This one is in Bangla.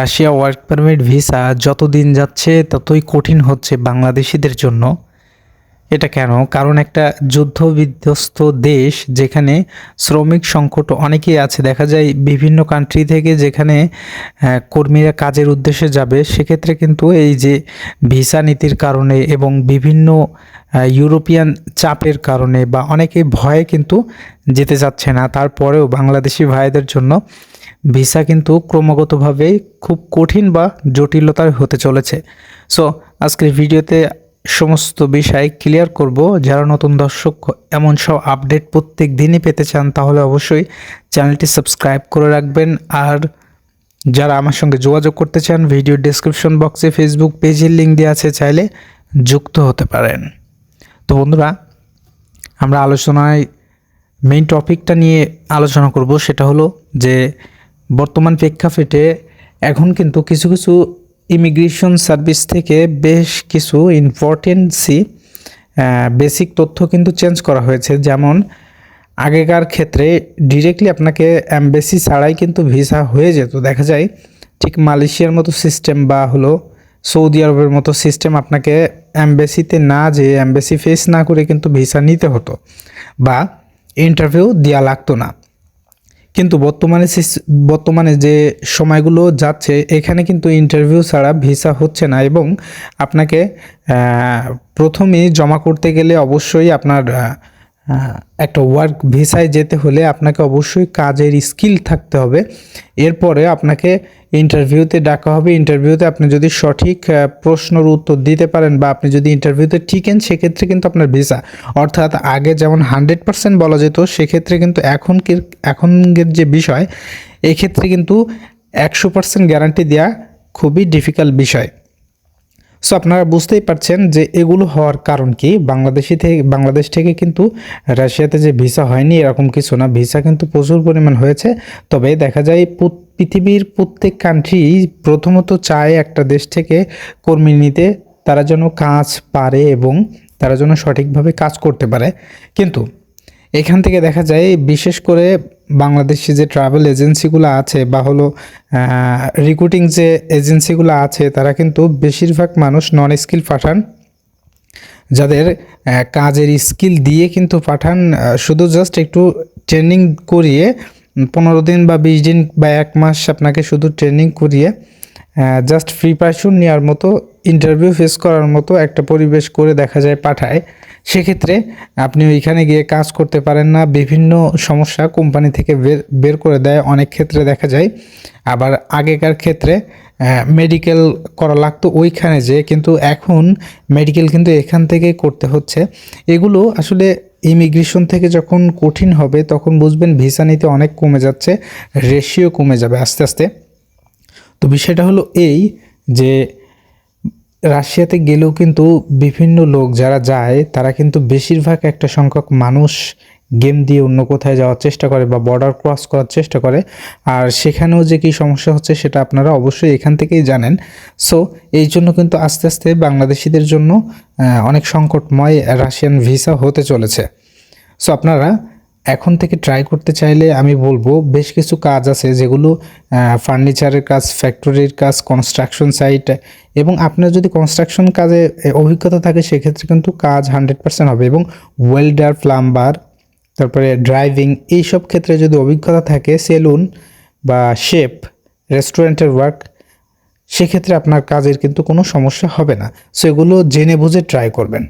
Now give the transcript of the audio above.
রাশিয়া ওয়ার্ক পারমিট ভিসা যত দিন যাচ্ছে ততই কঠিন হচ্ছে বাংলাদেশিদের জন্য। এটা কেন? কারণ একটা যুদ্ধ বিধ্বস্ত দেশ যেখানে শ্রমিক সংকট অনেকেই আছে। দেখা যায় বিভিন্ন কান্ট্রি থেকে যেখানে কর্মীরা কাজের উদ্দেশ্যে যাবে, সেক্ষেত্রে কিন্তু এই যে ভিসা নীতির কারণে এবং বিভিন্ন ইউরোপিয়ান চাপের কারণে বা অনেকে ভয়ে কিন্তু যেতে চাচ্ছে না, তারপরেও বাংলাদেশি ভাইদের জন্য ভিসা কিন্তু ক্রমাগতভাবে খুব কঠিন বা জটিলতার হতে চলেছে। সো আজকের ভিডিওতে সমস্ত বিষয় ক্লিয়ার করব। যারা নতুন দর্শক, এমন সব আপডেট প্রত্যেক দিনই পেতে চান, তাহলে অবশ্যই চ্যানেলটি সাবস্ক্রাইব করে রাখবেন। আর যারা আমার সঙ্গে যোগাযোগ করতে চান ভিডিও ডেসক্রিপশন বক্সে ফেসবুক পেজের লিঙ্ক দেওয়া আছে, চাইলে যুক্ত হতে পারেন। তো বন্ধুরা, আমরা আলোচনায় মেইন টপিকটা নিয়ে আলোচনা করব। সেটা হলো যে বর্তমান প্রেক্ষাপটে এখন কিন্তু কিছু কিছু ইমিগ্রেশন সার্ভিস থেকে বেশ কিছু ইম্পর্টেন্সি বেসিক তথ্য কিন্তু চেঞ্জ করা হয়েছে। যেমন, আগেকার ক্ষেত্রে ডিরেক্টলি আপনাকে অ্যাম্বাসি ছাড়াই কিন্তু ভিসা হয়ে যেত। দেখা যায়, ঠিক মালয়েশিয়ার মতো সিস্টেম বা হলো সৌদি আরবের মতো সিস্টেম আপনাকে অ্যাম্বাসিতে না যেয়ে অ্যাম্বাসি ফেস না করে কিন্তু ভিসা নিতে হতো। বা ইন্টারভিউ দেওয়া লাগতো না। কিন্তু বর্তমানে বর্তমানে যে সময়গুলো যাচ্ছে, এখানে কিন্তু ইন্টারভিউ ছাড়া ভিসা হচ্ছে না এবং আপনাকে প্রথমে প্রথমেই জমা করতে গেলে অবশ্যই আপনার একটা ওয়ার্ক ভিসায় যেতে হলে আপনাকে অবশ্যই কাজের স্কিল থাকতে হবে। এরপরে আপনাকে ইন্টারভিউতে ডাকা হবে। ইন্টারভিউতে আপনি যদি সঠিক প্রশ্নের উত্তর দিতে পারেন বা আপনি যদি ইন্টারভিউতে ঠিকেন, সেক্ষেত্রে কিন্তু আপনার ভিসা অর্থাৎ আগে যেমন হান্ড্রেড পার্সেন্ট বলা যেত, সেক্ষেত্রে কিন্তু এখন এখনকার যে বিষয়, এক্ষেত্রে কিন্তু একশো পার্সেন্ট গ্যারান্টি দেওয়া খুবই ডিফিকাল্ট বিষয়। সো আপনারা বুঝতেই পারছেন যে এগুলো হওয়ার কারণ কি? বাংলাদেশি থেকে, বাংলাদেশ থেকে কিন্তু রাশিয়াতে যে ভিসা হয়নি, এরকম কিছু না। ভিসা কিন্তু প্রচুর পরিমাণ হয়েছে। তবে দেখা যায় পৃথিবীর প্রত্যেক কান্ট্রি প্রথমত চায় একটা দেশ থেকে কর্মী নিতে, তারা যেন কাজ পারে এবং তারা যেন সঠিকভাবে কাজ করতে পারে। কিন্তু এখান থেকে দেখা যায়, বিশেষ করে বাংলাদেশি যে ট্রাভেল এজেন্সিগুলো আছে বা হলো রিক্রুটিং যে এজেন্সিগুলো আছে, তারা কিন্তু বেশিরভাগ মানুষ নন স্কিল পাঠান। যাদের কাজের স্কিল দিয়ে কিন্তু পাঠান শুধু জাস্ট একটু ট্রেনিং করিয়ে পনেরো দিন বা বিশ দিন বা এক মাস আপনাকে শুধু ট্রেনিং করিয়ে জাস্ট প্রিপারেশন নেওয়ার মতো ইন্টারভিউ ফেস করার মতো একটা পরিবেশ করে দেখা যায় পাঠায়। সেক্ষেত্রে আপনি ওইখানে গিয়ে কাজ করতে পারেন না, বিভিন্ন সমস্যা কোম্পানি থেকে বের বের করে দেয়। অনেক ক্ষেত্রে দেখা যায়, আবার আগেকার ক্ষেত্রে মেডিকেল করা লাগতো ওইখানে যে, কিন্তু এখন মেডিকেল কিন্তু এখান থেকে করতে হচ্ছে। এগুলো আসলে ইমিগ্রেশন থেকে যখন কঠিন হবে, তখন বুঝবেন ভিসা নিতে অনেক কমে যাচ্ছে রেশিও কমে যাবে আস্তে আস্তে। তো বিষয়টা হলো এই যে রাশিয়াতে গেলেও কিন্তু বিভিন্ন লোক যারা যায়, তারা কিন্তু বেশিরভাগ একটা সংখ্যক মানুষ গেম দিয়ে অন্য কোথায় যাওয়ার চেষ্টা করে বা বর্ডার ক্রস করার চেষ্টা করে। আর সেখানেও যে কী সমস্যা হচ্ছে সেটা আপনারা অবশ্যই এখান থেকেই জানেন। সো এই জন্য কিন্তু আস্তে আস্তে বাংলাদেশিদের জন্য অনেক সংকটময় রাশিয়ান ভিসা হতে চলেছে। সো আপনারা এখন থেকে ট্রাই করতে চাইলে আমি বলব, বেশ কিছু কাজ আছে যেগুলো ফার্নিচারের কাজ ফ্যাক্টরির কাজ কনস্ট্রাকশন সাইট এবং আপনার যদি কনস্ট্রাকশন কাজে অভিজ্ঞতা থাকে, সেক্ষেত্রে কিন্তু কাজ হান্ড্রেড পার্সেন্ট হবে এবং ওয়েল্ডার প্লাম্বার তারপরে ড্রাইভিং এইসব ক্ষেত্রে যদি অভিজ্ঞতা থাকে সেলুন বা শেপ রেস্টুরেন্টের ওয়ার্ক সেক্ষেত্রে আপনার কাজের কিন্তু কোনো সমস্যা হবে না। সো এগুলো জেনে বুঝে ট্রাই করবেন।